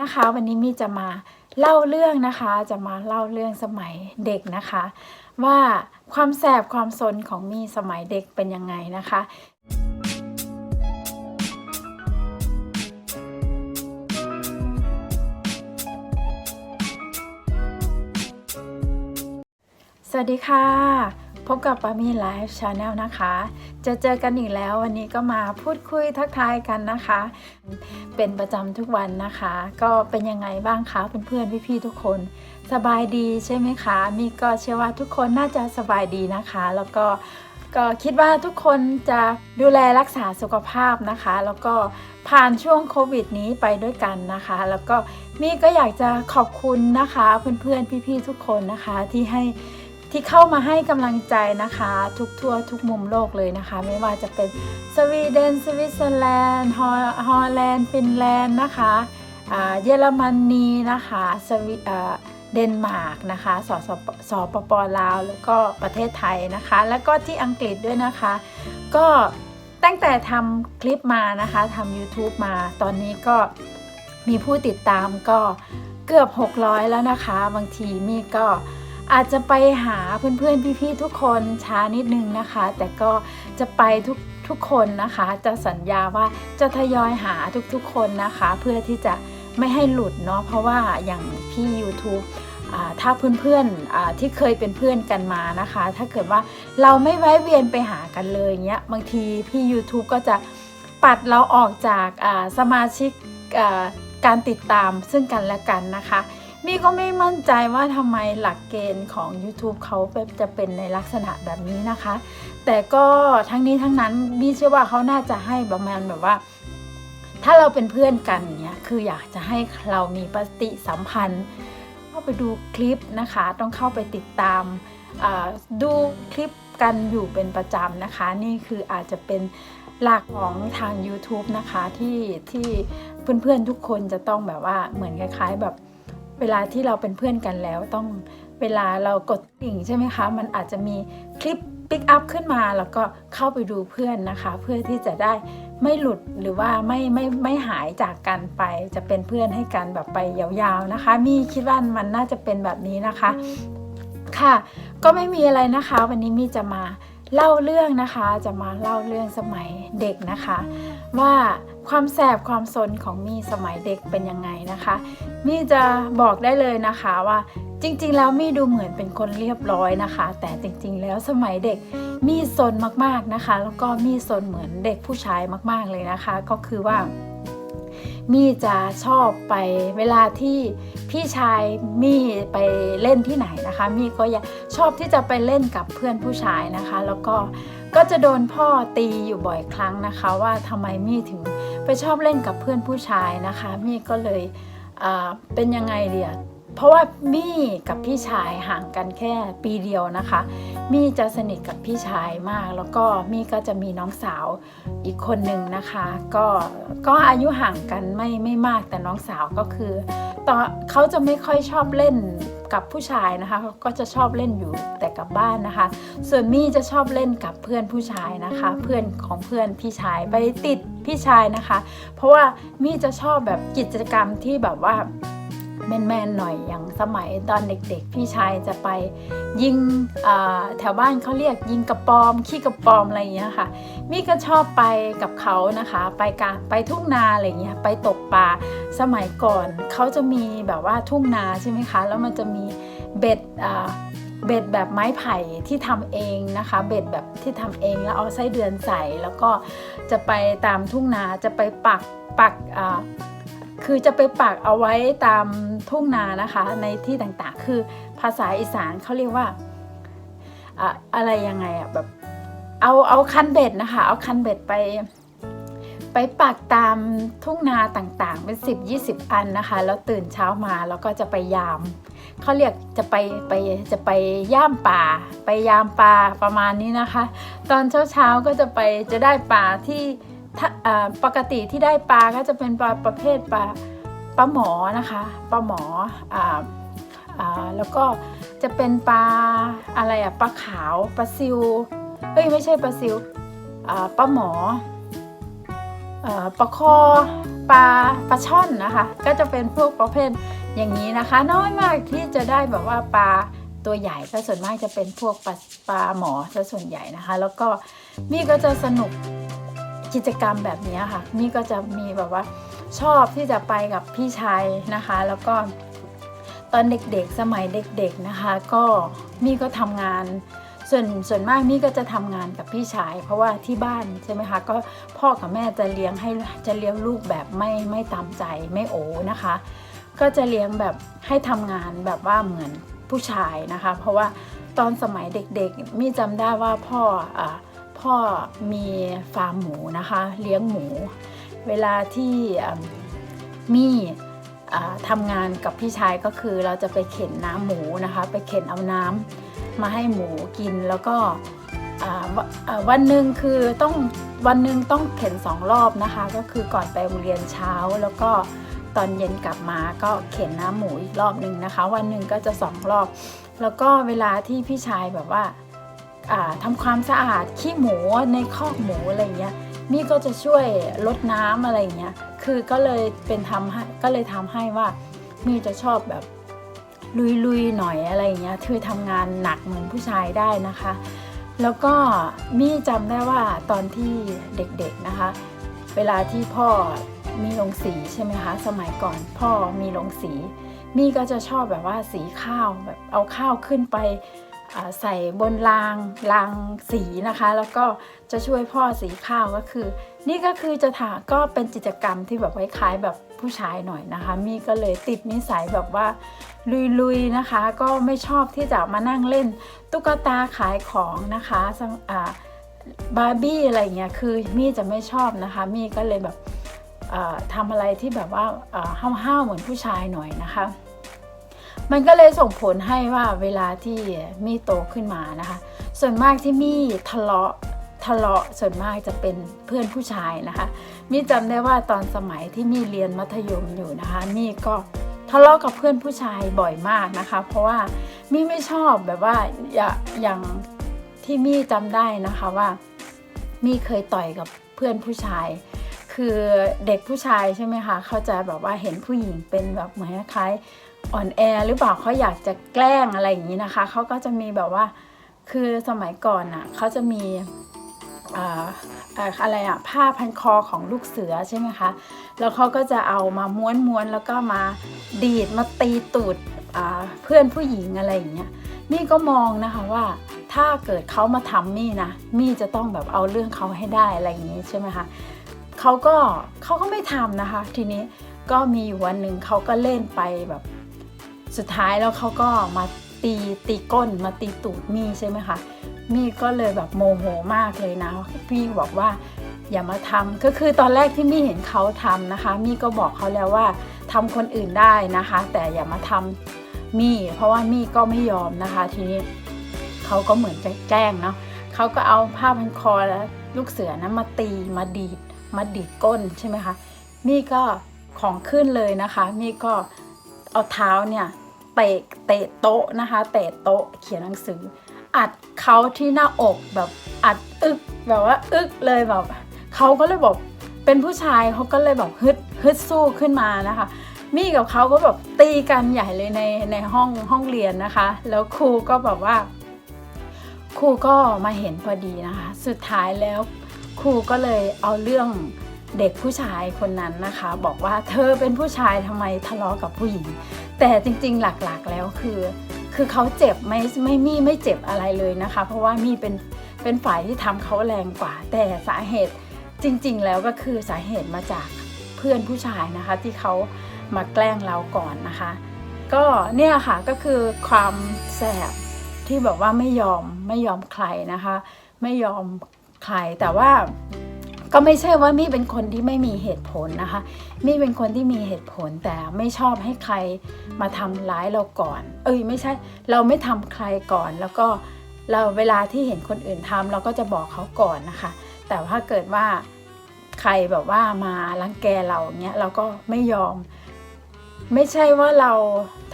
นะคะ วันนี้มีจะมาเล่าเรื่องนะคะ จะมาเล่าเรื่องสมัยเด็กนะคะ ว่าความแสบความสนของมีสมัยเด็กเป็นยังไงนะคะสวัสดีค่ะ พบกับปามีไลฟ์ชาแนลนะคะ จะเจอกันอีกแล้ววันนี้ก็มาพูดคุยทักทายกันนะคะ เป็นประจำทุกวันนะคะ ก็เป็นยังไงบ้างคะเพื่อนๆพี่ๆทุกคน สบายดีใช่ไหมคะมีก็เชื่อว่าทุกคนน่าจะสบายดีนะคะ แล้วก็ก็คิดว่าทุกคนจะดูแลรักษาสุขภาพนะคะ แล้วก็ผ่านช่วงโควิดนี้ไปด้วยกันนะคะ แล้วก็มีก็อยากจะขอบคุณนะคะ เพื่อนๆพี่ๆทุกคนนะคะที่ให้ ที่เข้ามาให้กำลังใจนะคะ ทุกทั่วทุกมุมโลกเลยนะคะ ไม่ว่าจะเป็นสวีเดนสวิตเซอร์แลนด์ฮอลแลนด์ฟินแลนด์นะคะเยอรมนีนะคะสวีเดนมาร์กนะคะสสสปปลาว แล้วก็ประเทศไทยนะคะ แล้วก็ที่อังกฤษด้วยนะคะ ก็ตั้งแต่ทำคลิปมานะคะทำ YouTube มาตอนนี้ก็มีผู้ติดตามก็เกือบ 600 แล้วนะคะ บางทีมีก็ อาจจะไปหาเพื่อนๆพี่ๆทุกคนช้านิดนึงนะคะ แต่ก็จะไปทุกทุกคนนะคะ จะสัญญาว่าจะทยอยหาทุกๆคนนะคะ เพื่อที่จะไม่ให้หลุดเนาะเพราะว่าอย่างพี่ YouTube ถ้าเพื่อนๆที่เคยเป็นเพื่อนกันมานะคะ ถ้าเกิดว่าเราไม่แวะเวียนไปหากันเลยเงี้ยบางทีพี่ YouTube ก็จะปัดเราออกจากสมาชิกการติดตามซึ่งกันและกันนะคะ มี่ก็ไม่มั่นใจว่าทำไมหลักเกณฑ์ของ YouTube เขาจะเป็นในลักษณะแบบนี้นะคะ แต่ก็ทั้งนี้ทั้งนั้นมี่เชื่อว่าเขาน่าจะให้ประมาณแบบว่า ถ้าเราเป็นเพื่อนกันเนี้ยคืออยากจะให้เรามีปฏิสัมพันธ์ เข้าไปดูคลิปนะคะ ต้องเข้าไปติดตามดูคลิปกันอยู่เป็นประจำนะคะ นี่คืออาจจะเป็นหลักของทาง YouTube นะคะที่ที่เพื่อนๆทุกคนจะต้องแบบว่าเหมือนคล้ายๆแบบ เวลาที่เราเป็นเพื่อนกันแล้วต้องเวลาเรากดติ่งใช่ไหมคะ มันอาจจะมีคลิปปิกอัพขึ้นมาแล้วก็เข้าไปดูเพื่อนนะคะ เพื่อที่จะได้ไม่หลุดหรือว่าไม่ไม่ไม่หายจากกันไป จะเป็นเพื่อนให้กันแบบไปยาวๆนะคะ มีคิดว่ามันน่าจะเป็นแบบนี้นะคะ ค่ะ ก็ไม่มีอะไรนะคะ วันนี้มีจะมาเล่าเรื่องนะคะ จะมาเล่าเรื่องสมัยเด็กนะคะ ว่า ความแสบความสนของมีสมัยเด็กเป็นยังไงนะคะ มี่จะบอกได้เลยนะคะว่าจริงๆ แล้วมี่ดูเหมือนเป็นคนเรียบร้อยนะคะ แต่จริงๆ แล้วสมัยเด็กมี่ซนมากๆนะคะ แล้วก็มี่ซนเหมือนเด็กผู้ชายมากๆเลยนะคะ ก็คือว่ามี่จะชอบไปเวลาที่พี่ชายมี่ไปเล่นที่ไหนนะคะ มี่ก็ชอบที่จะไปเล่นกับเพื่อนผู้ชายนะคะ แล้วก็ก็จะโดนพ่อตีอยู่บ่อยครั้งนะคะ ว่าทำไมมี่ถึง ไปชอบเล่นกับเพื่อนผู้ชายนะคะ มี่ก็เลยเป็นยังไงเดียเพราะว่ามี่กับพี่ชายห่างกันแค่ปีเดียวนะคะ มี่จะสนิทกับพี่ชายมาก แล้วก็มี่ก็จะมีน้องสาวอีกคนหนึ่งนะคะ ก็ก็อายุห่างกันไม่ไม่มากแต่น้องสาวก็คือตอนเขาจะไม่ค่อยชอบเล่น กับผู้ชายนะคะก็จะชอบเล่นอยู่แต่กับบ้านนะคะ ส่วนมี่จะชอบเล่นกับเพื่อนผู้ชายนะคะ เพื่อนของเพื่อนพี่ชายไปติดพี่ชายนะคะ เพราะว่ามี่จะชอบแบบกิจกรรมที่แบบว่า แมนๆหน่อยอย่างสมัยตอนเด็กๆ พี่ชายจะไปยิงแถวบ้านเขาเรียกยิงกระปอม ขี้กระปอมอะไรอย่างเงี้ยค่ะมี่ก็ชอบไปกับเขานะคะ ไปกาไปทุ่งนาอะไรอย่างเงี้ยไปตกปลาสมัยก่อนเขาจะมีแบบว่าทุ่งนาใช่ไหมคะ แล้วมันจะมีเบ็ดเบ็ดแบบไม้ไผ่ที่ทำเองนะคะ เบ็ดแบบที่ทำเองแล้วเอาไส้เดือนใส่แล้วก็จะไปตามทุ่งนาจะไปปักปัก คือจะไปปักเอาไว้ตามทุ่งนานะคะในที่ต่างๆ คือภาษาอีสานเขาเรียกว่าอะอะไรยังไงอะแบบเอาเอาคันเบ็ดนะคะ เอาคันเบ็ดไป ไปปักตามทุ่งนาต่างๆ เป็น 10 20 อันนะคะ แล้วตื่นเช้ามาแล้วก็จะไปยามเขาเรียกจะไปไปจะไปย่ามป่า ไปยามปลาประมาณนี้นะคะ ตอนเช้าๆก็จะไปจะได้ปลาที่ ปกติที่ได้ปลาก็จะเป็นปลาประเภทปลาปลาหมอนะคะปลาหมออ่าอ่าแล้วก็จะเป็นปลาอะไรอะปลาขาวปลาซิวเอ้ยไม่ใช่ปลาซิวอ่าปลาหมออปลาคอปลาปลาช่อนนะคะ ก็จะเป็นพวกประเภทอย่างนี้นะคะ น้อยมากที่จะได้แบบว่าปลาตัวใหญ่ก็ส่วนมากจะเป็นพวกปลาปลาหมอซะส่วนใหญ่นะคะ แล้วก็มี่ก็จะสนุก กิจกรรมแบบนี้ค่ะมี่ก็จะมีแบบว่าชอบที่จะไปกับพี่ชายนะคะ แล้วก็ตอนเด็กๆสมัยเด็กๆนะคะ ก็มี่ก็ทำงานส่วนส่วนมากมี่ก็จะทำงานกับพี่ชาย เพราะว่าที่บ้านใช่ไหมคะก็พ่อกับแม่จะเลี้ยงให้จะเลี้ยงลูกแบบไม่ไม่ตามใจไม่โอนะคะ ก็จะเลี้ยงแบบให้ทำงานแบบว่าเหมือนผู้ชายนะคะ เพราะว่าตอนสมัยเด็กๆมี่จำได้ว่าพ่ออ่า พ่อมีฟาร์มหมูนะคะ เลี้ยงหมู เวลาที่มี่ทำงานกับพี่ชายก็คือเราจะไปเข็นน้ำหมูนะคะ ไปเข็นเอาน้ำมาให้หมูกินแล้วก็วันหนึ่งคือต้องวันหนึ่งต้องเข็นสองรอบนะคะ ก็คือก่อนไปโรงเรียนเช้าแล้วก็ตอนเย็นกลับมาก็เข็นน้ำหมูอีกรอบหนึ่งนะคะ วันหนึ่งก็จะสองรอบ แล้วก็เวลาที่พี่ชายแบบว่า ทำความสะอาดขี้หมูในคอกหมูอะไรเงี้ยมี่ก็จะช่วยลดน้ำอะไรเงี้ยคือก็เลยเป็นทำให้ก็เลยทำให้ว่ามี่จะชอบแบบลุยๆหน่อยอะไรเงี้ยคือทำงานหนักเหมือนผู้ชายได้นะคะ แล้วก็มี่จำได้ว่าตอนที่เด็กๆนะคะ เวลาที่พ่อมีโรงสีใช่ไหมคะ สมัยก่อนพ่อมีโรงสี มี่ก็จะชอบแบบว่าสีข้าวแบบเอาข้าวขึ้นไป ใส่บนรางรางสีนะคะ แล้วก็จะช่วยพ่อสีข้าวก็คือ นี่ก็คือจะถาก็เป็นกิจกรรมที่แบบคล้ายๆแบบผู้ชายหน่อยนะคะ มี่ก็เลยติดนิสัยแบบว่าลุยๆนะคะ ก็ไม่ชอบที่จะมานั่งเล่น ตุ๊กตาขายของนะคะสังอ่าบาร์บี้อะไรเงี้ยคือมี่จะไม่ชอบนะคะ มี่ก็เลยแบบทำอะไรที่แบบว่าเอ่อห้าวๆเหมือนผู้ชายหน่อยนะคะ มันก็เลยส่งผลให้ว่าเวลาที่มี่โตขึ้นมานะคะ ส่วนมากที่มี่ทะเลาะทะเลาะส่วนมากจะเป็นเพื่อนผู้ชายนะคะ มี่จำได้ว่าตอนสมัยที่มี่เรียนมัธยมอยู่นะคะ มี่ก็ทะเลาะกับเพื่อนผู้ชายบ่อยมากนะคะ เพราะว่ามี่ไม่ชอบแบบว่าอย่างที่มี่จำได้นะคะว่า มี่เคยต่อยกับเพื่อนผู้ชาย คือเด็กผู้ชายใช่ไหมคะเขาจะแบบว่าเห็นผู้หญิงเป็นแบบเหมือนคล้าย อ่อนแอหรือเปล่าเขาอยากจะแกล้งอะไรอย่างนี้นะคะเขาก็จะมีแบบว่าคือสมัยก่อนอะเขาจะมีอ่าอะไรอะผ้าพันคอของลูกเสือใช่ไหมคะแล้วเขาก็จะเอามาม้วนๆแล้วก็มาดีดมาตีตูดอ่าเพื่อนผู้หญิงอะไรอย่างเงี้ยมี่ก็มองนะคะว่าถ้าเกิดเขามาทำมี่นะมี่จะต้องแบบเอาเรื่องเขาให้ได้อะไรอย่างนี้ใช่ไหมคะเขาก็เขาก็ไม่ทำนะคะ ทีนี้ก็มีอยู่วันหนึ่งเขาก็เล่นไปแบบ สุดท้ายแล้วเขาก็มาตีตีก้นมาตีตูดมี่ใช่ไหมคะมี่ก็เลยแบบโมโหมากเลยนะพี่บอกว่าอย่ามาทำก็คือตอนแรกที่มี่เห็นเขาทำนะคะ มี่ก็บอกเขาแล้วว่าทำคนอื่นได้นะคะ แต่อย่ามาทำมี่ เพราะว่ามี่ก็ไม่ยอมนะคะ ทีนี้เขาก็เหมือนจะแกล้งเนาะเขาก็เอาผ้าพันคอแล้วลูกเสือนะมาตีมาดีดมาดีดก้นใช่ไหมคะมี่ก็ของขึ้นเลยนะคะ มี่ก็ เอาเท้าเนี่ยเตะเตะโต๊ะนะคะเตะโต๊ะเขียนหนังสือ อัดเขาที่หน้าอกแบบอัดอึกแบบว่าอึกเลยแบบเขาก็เลยบอกเป็นผู้ชายเขาก็เลยแบบฮึดฮึดสู้ขึ้นมานะคะ มี่กับเขาก็แบบตีกันใหญ่เลยในในห้องห้องเรียนนะคะ แล้วครูก็แบบว่า ครูก็มาเห็นพอดีนะคะ สุดท้ายแล้วครูก็เลยเอาเรื่อง เด็กผู้ชายคนนั้นนะคะ บอกว่าเธอเป็นผู้ชายทำไมทะเลาะกับผู้หญิง แต่จริงๆหลักๆแล้วคือ คือเขาเจ็บไม่ไม่มีไม่เจ็บอะไรเลยนะคะ เพราะว่ามีเป็นเป็นฝ่ายที่ทำเขาแรงกว่า แต่สาเหตุจริง ๆ แล้วก็คือสาเหตุมาจากเพื่อนผู้ชายนะคะ ที่เขามาแกล้งเราก่อนนะคะ ก็เนี่ยค่ะก็คือความแสบที่แบบว่าไม่ยอมไม่ยอมใครนะคะ ไม่ยอมใครแต่ว่า ก็ไม่ใช่ว่ามี่เป็นคนที่ไม่มีเหตุผลนะคะ มี่เป็นคนที่มีเหตุผลแต่ไม่ชอบให้ใครมาทำร้ายเราก่อน เอ้ยไม่ใช่เราไม่ทำใครก่อน แล้วก็เราเวลาที่เห็นคนอื่นทำเราก็จะบอกเขาก่อนนะคะ แต่ถ้าเกิดว่าใครแบบว่ามารังแกเราเนี้ยเราก็ไม่ยอม ไม่ใช่ว่าเรา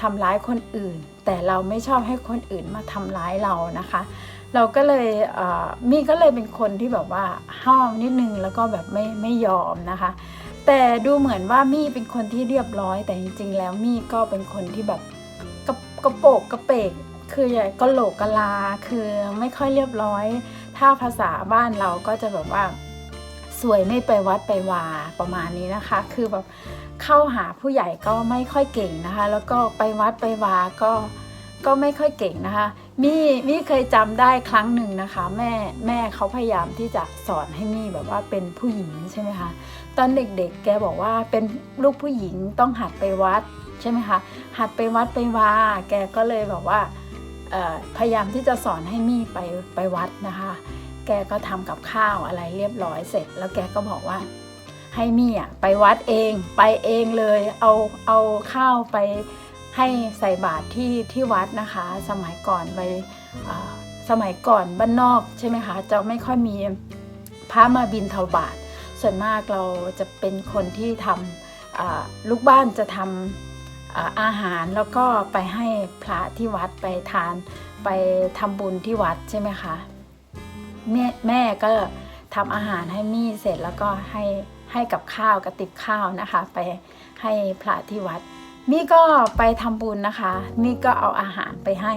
ทำร้ายคนอื่น แต่เราไม่ชอบให้คนอื่นมาทำร้ายเรานะคะ เราก็เลยมี่ก็เลยเป็นคนที่แบบว่าห้าวนิดนึงแล้วก็แบบไม่ไม่ยอมนะคะ แต่ดูเหมือนว่ามี่เป็นคนที่เรียบร้อยแต่จริง ๆ แล้วมี่ก็เป็นคนที่แบบกระกระโปกกระเปกคือใหญ่ก็โหลกกะลาคือไม่ค่อยเรียบร้อย ถ้าภาษาบ้านเราก็จะแบบว่าสวยไม่ไปวัดไปวาประมาณนี้นะคะ คือแบบเข้าหาผู้ใหญ่ก็ไม่ค่อยเก่งนะคะ แล้วก็ไปวัดไปวาก็ ก็ไม่ค่อยเก่งนะคะมี่มี่เคยจำได้ครั้งหนึ่งนะคะ แม่แม่เขาพยายามที่จะสอนให้มี่แบบว่าเป็นผู้หญิงใช่ไหมคะตอนเด็กๆ แกบอกว่าเป็นลูกผู้หญิงต้องหัดไปวัดใช่ไหมคะหัดไปวัดไปวาแกก็เลยบอกว่าพยายามที่จะสอนให้มี่ไปไปวัดนะคะ แกก็ทำกับข้าวอะไรเรียบร้อยเสร็จ แล้วแกก็บอกว่าให้มี่อะไปวัดเองไปเองเลยเอาเอาข้าวไป ให้ใส่บาตรที่ที่วัดนะคะ สมัยก่อนไปสมัยก่อนบ้านนอกใช่ไหมคะจะไม่ค่อยมีพระมาบินเทาบาทส่วนมากเราจะเป็นคนที่ทำลูกบ้านจะทำอาอาหารแล้วก็ไปให้พระที่วัดไปทานไปทำบุญที่วัดใช่ไหมคะแม่แม่ก็ทำอาหารให้มี่เสร็จแล้วก็ให้ให้กับข้าวกระติบข้าวนะคะ ไปให้พระที่วัด มี่ก็ไปทำบุญนะคะมี่ก็เอาอาหารไปให้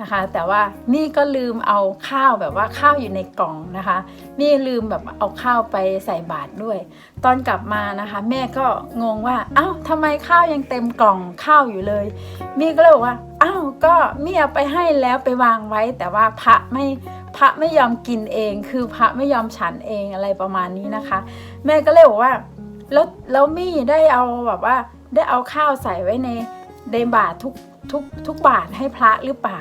นะคะ แต่ว่ามี่ก็ลืมเอาข้าวแบบว่าข้าวอยู่ในกล่องนะคะมี่ลืมแบบเอาข้าวไปใส่บาตรด้วย ตอนกลับมานะคะ แม่ก็งงว่าอ้าวทำไมข้าวยังเต็มกล่องข้าวอยู่เลย มี่ก็เลยบอกว่าอ้าวก็มี่เอาไปให้แล้วไปวางไว้ แต่ว่าพระไม่พระไม่ยอมกินเอง คือพระไม่ยอมฉันเองอะไรประมาณนี้นะคะ แม่ก็เลยบอกว่าแล้วแล้วมี่ได้เอาแบบว่า ได้เอาข้าวใส่ไว้ในในบาตรทุกทุกทุกบาทให้พระหรือเปล่า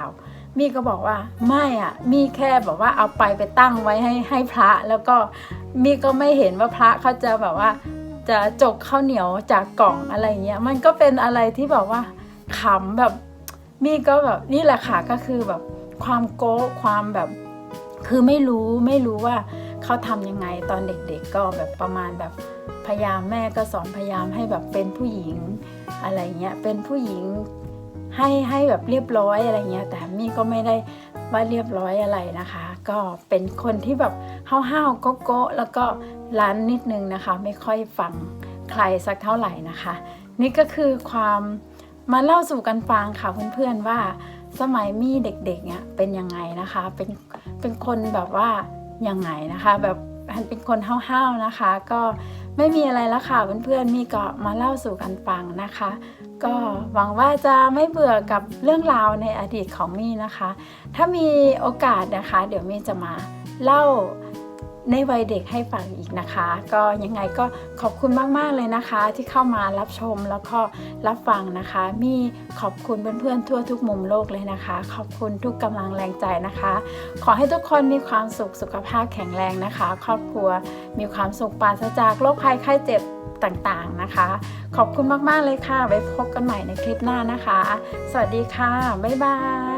มี่ก็บอกว่าไม่อะ มี่แค่แบบว่าเอาไปไปตั้งไว้ให้ให้พระแล้วก็มี่ก็ไม่เห็นว่าพระเขาจะแบบว่า จะจกข้าวเหนียวจากกล่องอะไรเงี้ยมันก็เป็นอะไรที่แบบว่าขำแบบมี่ก็แบบนี่แหละค่ะก็คือแบบความโก้ความแบบ คือไม่รู้ไม่รู้ว่าเขาทำยังไงตอนเด็กๆก็แบบประมาณแบบ พยายามแม่ก็สอนพยายามให้แบบเป็นผู้หญิงอะไรเงี้ยเป็นผู้หญิงให้ให้แบบเรียบร้อยอะไรเงี้ยแต่มี่ก็ไม่ได้ว่าเรียบร้อยอะไรนะคะ ก็เป็นคนที่แบบห้าวๆโก๊ะแล้วก็ร้านนิดนึงนะคะ ไม่ค่อยฟังใครสักเท่าไหร่นะคะ นี่ก็คือความมาเล่าสู่กันฟังค่ะเพื่อนๆว่าสมัยมี่เด็กๆเนี่ยเป็นยังไงนะคะ เป็นเป็นคนแบบว่ายังไงนะคะ แบบเป็นคนห้าวๆนะคะ ก็ ไม่มีอะไรแล้วค่ะเพื่อนๆมีก็มาเล่าสู่กันฟังนะคะ ก็หวังว่าจะไม่เบื่อกับเรื่องราวในอดีตของมี่นะคะ ถ้ามีโอกาสนะคะ เดี๋ยวมี่จะมาเล่า ในวัยเด็กให้ฟังอีกนะคะ ก็ยังไงก็ขอบคุณมาก ๆ เลยนะคะ ที่เข้ามารับชมแล้วก็รับฟังนะคะ มีขอบคุณเพื่อนๆทั่วทุกมุมโลกเลยนะคะ ขอบคุณทุกกำลังแรงใจนะคะ ขอให้ทุกคนมีความสุขสุขภาพแข็งแรงนะคะ ครอบครัวมีความสุขปราศจากโรคภัยไข้เจ็บต่างๆนะคะ ขอบคุณมากๆเลยค่ะ ไว้พบกันใหม่ในคลิปหน้านะคะ สวัสดีค่ะ บ๊ายบาย